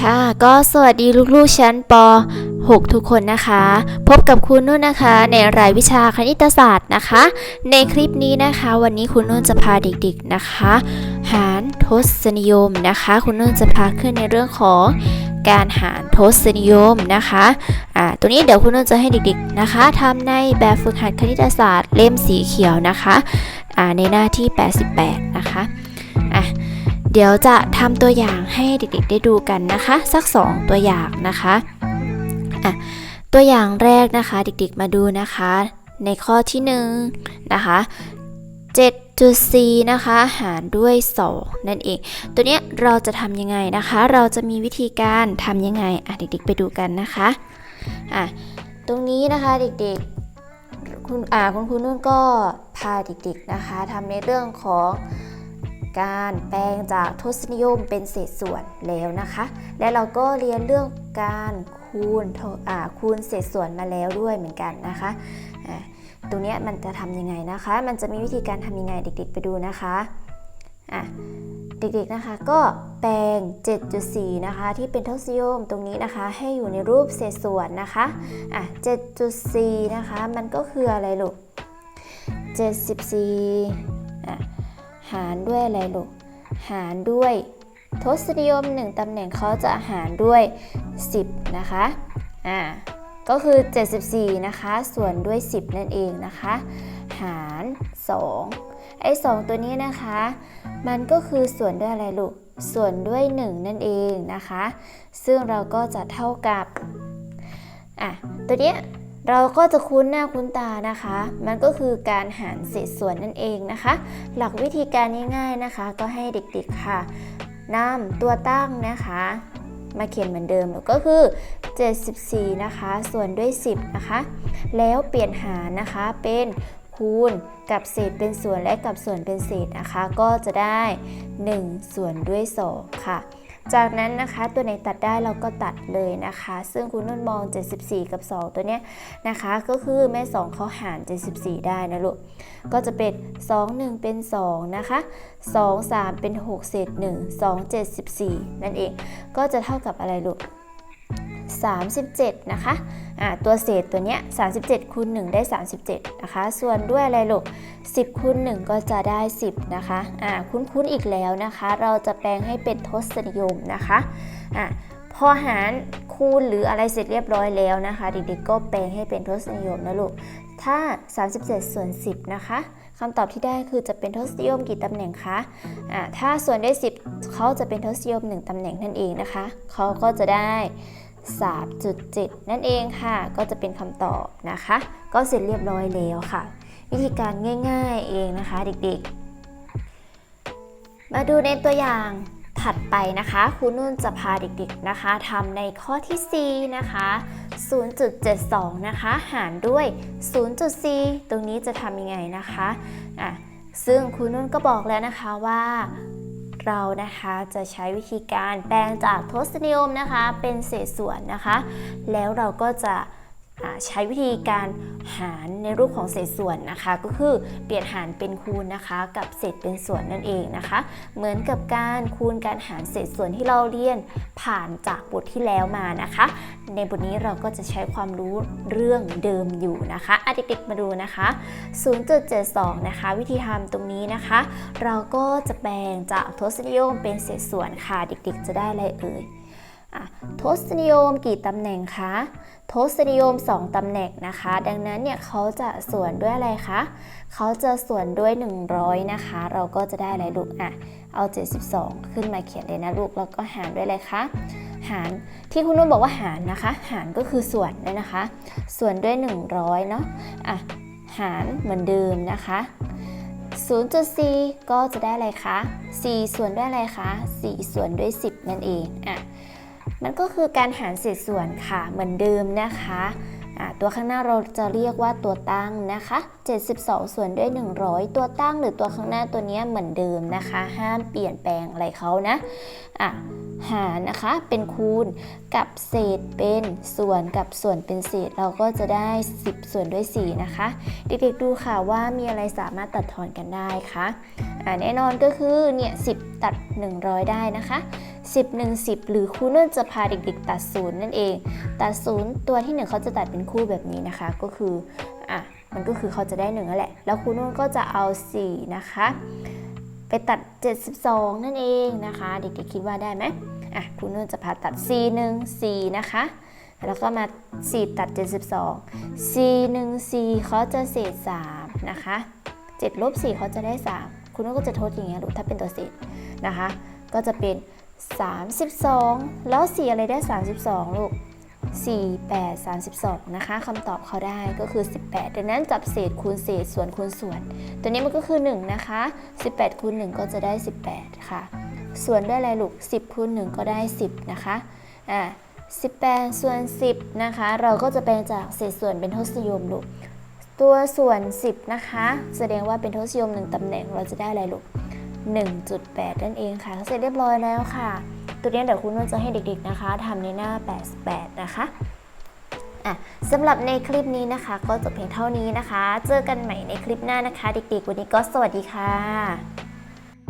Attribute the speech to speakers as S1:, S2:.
S1: ค่ะก็สวัสดีลูกๆชั้นป .6 ทุกคนนะคะ พบกับคุณนุ่นนะคะ ในรายวิชาคณิตศาสตร์นะคะ ในคลิปนี้นะคะ วันนี้คุณนุ่นจะพาเด็กๆนะคะ หารทศนิยมนะคะ คุณนุ่นจะพาขึ้นในเรื่องของการหารทศนิยมนะคะอ่าตัวนี้เดี๋ยวคุณนุ่นจะให้เด็กๆนะคะทำในแบบฝึกหัดคณิตศาสตร์เล่มสีเขียวนะคะอ่าในหน้าที่ 88 นะคะอะ เดี๋ยวจะทำตัวอย่างให้เด็กๆได้ดูกันนะคะ สัก 2 ตัวอย่างนะคะอะตัวอย่างแรกนะคะเด็กๆมาดูนะคะ ในข้อที่1นงนะคะ7.4นะคะ หารด้วย 2 นั่นเอง ตัวเนี้ยเราจะทำยังไงนะคะ เราจะมีวิธีการทำยังไงอะเด็กๆไปดูกันนะคะอะตรงนี้นะคะเด็กๆคุณอ่าคุณครูนุ่นก็พาเด็กๆนะคะทำในเรื่องของ การแปลงจากทศนิยมเป็นเศษส่วนแล้วนะคะ และเราก็เรียนเรื่องการคูณคูณเศษส่วนมาแล้วด้วยเหมือนกันนะคะตรงนี้มันจะทำยังไงนะคะ มันจะมีวิธีการทำยังไงเด็กๆ ไปดูนะคะอะเด็กๆนะคะก็แปลง 7.4 นะคะ ที่เป็นทศนิยมตรงนี้นะคะ ให้อยู่ในรูปเศษส่วนนะคะอะ7.4 นะคะ มันก็คืออะไรลูก 74อะ หารด้วยอะไรลูก หารด้วย ทศนิยม 1ตำแหน่งเขาจะหารด้วย 10 นะคะ อ่า ก็คือ 74 นะคะ ส่วนด้วย 10 นั่นเองนะคะ หาร 2 ไอ้ 2 ตัวนี้นะคะ มันก็คือส่วนด้วยอะไรลูก ส่วนด้วย 1 นั่นเองนะคะ ซึ่งเราก็จะเท่ากับ อะ ตัวเนี้ย เราก็จะคุ้นหน้าคุ้นตานะคะ มันก็คือการหารเศษส่วนนั่นเองนะคะ หลักวิธีการง่ายๆนะคะ ก็ให้เด็กๆค่ะนำตัวตั้งนะคะ มาเขียนเหมือนเดิมก็คือ 74 นะคะ ส่วนด้วย 10 นะคะ แล้วเปลี่ยนหารนะคะเป็นคูณกับเศษเป็นส่วนและกับส่วนเป็นเศษนะคะ ก็จะได้ 1 ส่วนด้วย 2 ค่ะ จากนั้นนะคะตัวไหนตัดได้เราก็ตัดเลยนะคะ ซึ่งคุณนุ่นมอง 74 กับ 2 ตัวเนี้ยนะคะ ก็คือแม่ 2เขาหาร 74 ได้นะลูกก็จะเป็น 2 1 เป็น 2 นะคะ 2 3 เป็น 6 เศษ 1 2 7 14นั่นเองก็จะเท่ากับอะไรลูก 37 นะคะอ่าตัวเศษตัวเนี้ย37คูณ1ได้ 37 นะคะ ส่วนด้วยอะไรลูก10คูณ1ก็จะได้ 10 นะคะอ่าคุ้นๆอีกแล้วนะคะ เราจะแปลงให้เป็นทศนิยมนะคะอ่าพอหารคูณหรืออะไรเสร็จเรียบร้อยแล้วนะคะเด็กๆก็แปลงให้เป็นทศนิยมนะลูก ถ้า 37 ส่วน 10 นะคะคำตอบที่ได้คือจะเป็นทศนิยมกี่ตำแหน่งคะอ่าถ้าส่วนได้10 เขาจะเป็นทศนิยม 1ตำแหน่งนั่นเองนะคะ เขาก็จะได้ 3.7 นั่นเองค่ะ ก็จะเป็นคำตอบนะคะ ก็เสร็จเรียบร้อยแล้วค่ะ วิธีการง่าย ๆเองนะคะเด็กๆ มาดูในตัวอย่างถัดไปนะคะครูนุ่นจะพาเด็กๆนะคะทำในข้อที่ 4 นะคะ 0.72 นะคะ หารด้วย 0.4 ตรงนี้จะทำยังไงนะคะอะซึ่งครูนุ่นก็บอกแล้วนะคะว่า เรานะคะจะใช้วิธีการแปลงจากทศนิยมนะคะ เป็นเศษส่วนนะคะ แล้วเราก็จะ ใช้วิธีการหารในรูปของเศษส่วนนะคะ ก็คือเปลี่ยนหารเป็นคูณนะคะ กับเศษเป็นส่วนนั่นเองนะคะ เหมือนกับการคูณการหารเศษส่วนที่เราเรียนผ่านจากบทที่แล้วมานะคะ ในบทนี้เราก็จะใช้ความรู้เรื่องเดิมอยู่นะคะอะเด็กๆมาดูนะคะ 0.72 นะคะ วิธีทำตรงนี้นะคะ เราก็จะแปลงจากทศนิยมเป็นเศษส่วนค่ะเด็กๆ จะได้อะไรเอ่ย ทศนิยมกี่ตำแหน่งคะทศนิยม 2ตำแหน่งนะคะ ดังนั้นเนี่ยเขาจะส่วนด้วยอะไรคะเขาจะส่วนด้วย 100 นะคะ เราก็จะได้อะไรลูกอะเอา 72 ขึ้นมาเขียนเลยนะลูกแล้วก็หารด้วยอะไรคะหารที่คุณนุ่นบอกว่าหารนะคะ หารก็คือส่วนด้วยนะคะ ส่วนด้วย 100 เนาะอะหารเหมือนเดิมนะคะ0.4 ก็จะได้อะไรคะ 4 ส่วนด้วยอะไรคะ 4 ส่วนด้วย 10 นั่นเอง อะ มันก็คือการหารเศษส่วนค่ะเหมือนเดิมนะคะะตัวข้างหน้าเราจะเรียกว่าตัวตั้งนะคะ 72 ส่วนด้วย 100 ตัวตั้งหรือตัวข้างหน้าตัวนี้เหมือนเดิมนะคะ ห้ามเปลี่ยนแปลงอะไรเขานะะหารนะคะเป็นคูณกับเศษเป็นส่วนกับส่วนเป็นเศษเราก็จะได้ 10 ส่วนด้วย 4 นะคะ เด็กๆดูค่ะว่ามีอะไรสามารถตัดทอนกันได้คะ่ะแน่นอนก็คือเนี่ย10 ตัด 100 ได้นะคะ 10 1 10 หรือครูนุ่นจะพาเด็กๆ ตัดศูนย์นั่นเอง ตัดศูนย์ตัวที่หนึ่งเขาจะตัดเป็นคู่แบบนี้นะคะ ก็คืออะมันก็คือเขาจะได้หนึ่งนั่นแหละ แล้วครูนุ่นก็จะเอา 4 นะคะ ไปตัด 72 นั่นเองนะคะ เด็กๆคิดว่าได้ไหมอะครูนุ่นจะพาตัด 4 1 4 นะคะ แล้วก็มา 4 ตัด 72 4 1 4เขาจะเศษ 3 นะคะ 7 ลบ 4เขาจะได้ 3 คุณนุ่นก็จะทดอย่างเงี้ยลูกถ้าเป็นตัวเศษนะคะ ก็จะเป็น 32 แล้ว4อะไรได้ 32 ลูก 4 8 32 นะคะคำตอบเขาได้ก็คือ 18 ดังนั้นจับเศษคูณเศษส่วนคูณส่วน ตัวนี้มันก็คือ 1 นะคะ 18 คูณ 1 ก็จะได้ 18 ค่ะ ส่วนได้อะไรลูก 10 คูณ 1 ก็ได้ 10 นะคะ อ่า18 ส่วน 10 นะคะ เราก็จะแปลงจากเศษส่วนเป็นทศนิยมลูก ตัวส่วน 10 นะคะ แสดงว่าเป็นทศนิยม 1ตำแหน่งเราจะได้อะไรลูก 1.8 นั่นเองค่ะ เสร็จเรียบร้อยแล้วค่ะ ตัวนี้เดี๋ยวคุณนุ่นจะให้เด็กๆนะคะทำในหน้า 88 นะคะอะสำหรับในคลิปนี้นะคะ ก็จบเพียงเท่านี้นะคะ เจอกันใหม่ในคลิปหน้านะคะ เด็กๆ วันนี้ก็สวัสดีค่ะ